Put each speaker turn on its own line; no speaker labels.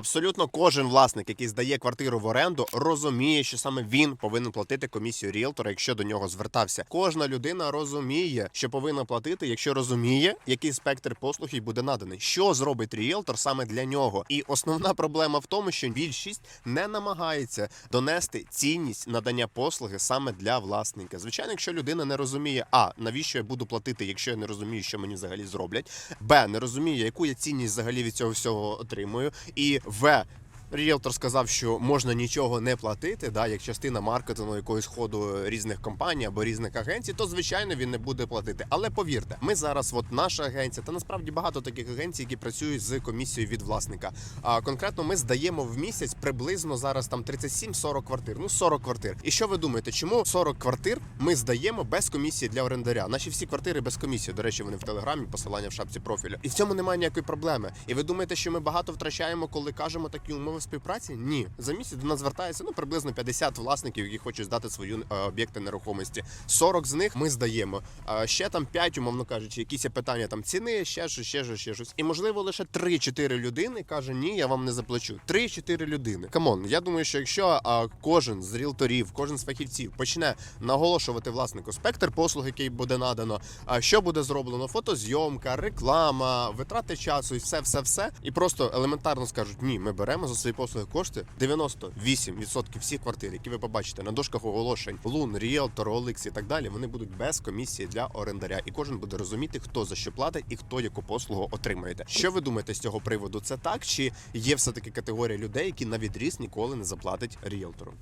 Абсолютно кожен власник, який здає квартиру в оренду, розуміє, що саме він повинен платити комісію ріелтора, якщо до нього звертався. Кожна людина розуміє, що повинна платити, якщо розуміє, який спектр послуг їй буде наданий. Що зробить ріелтор саме для нього? І основна проблема в тому, що більшість не намагається донести цінність надання послуги саме для власника. Звичайно, якщо людина не розуміє, а навіщо я буду платити, якщо я не розумію, що мені взагалі зроблять, б не розуміє, яку я цінність взагалі від цього всього отримую, і в. Ріелтор сказав, що можна нічого не платити, да, як частина маркетингу якогось ходу різних компаній або різних агенцій, то звичайно він не буде платити. Але повірте, ми зараз, от наша агенція, та насправді багато таких агенцій, які працюють з комісією від власника. А конкретно ми здаємо в місяць приблизно зараз там 37-40 квартир. Ну 40 квартир. І що ви думаєте, чому 40 квартир ми здаємо без комісії для орендаря? Наші всі квартири без комісії. До речі, вони в телеграмі, посилання в шапці профілю. І в цьому немає ніякої проблеми. І ви думаєте, що ми багато втрачаємо, коли кажемо такі умови співпраці? Ні, за місяць до нас звертається ну приблизно 50 власників, які хочуть здати свої е, об'єкти нерухомості. 40 з них ми здаємо. Ще там 5, умовно кажучи, якісь питання там ціни, ще щось, ще щось, ще щось. І можливо лише 3-4 людини каже: ні, я вам не заплачу. 3-4 людини. Камон, я думаю, що якщо кожен з ріелторів, кожен з фахівців почне наголошувати власнику спектр послуг, який буде надано, що буде зроблено, фотозйомка, реклама, витрати часу і все, все, все. І просто елементарно скажуть: ні, ми беремо за свої послуги кошти. 98% всіх квартир, які ви побачите на дошках оголошень, Лун, Ріелтор, Оликс і так далі, вони будуть без комісії для орендаря, і кожен буде розуміти, хто за що платить і хто яку послугу отримаєте. Що ви думаєте з цього приводу? Це так чи є все таки категорія людей, які на відріз ніколи не заплатить ріелтору?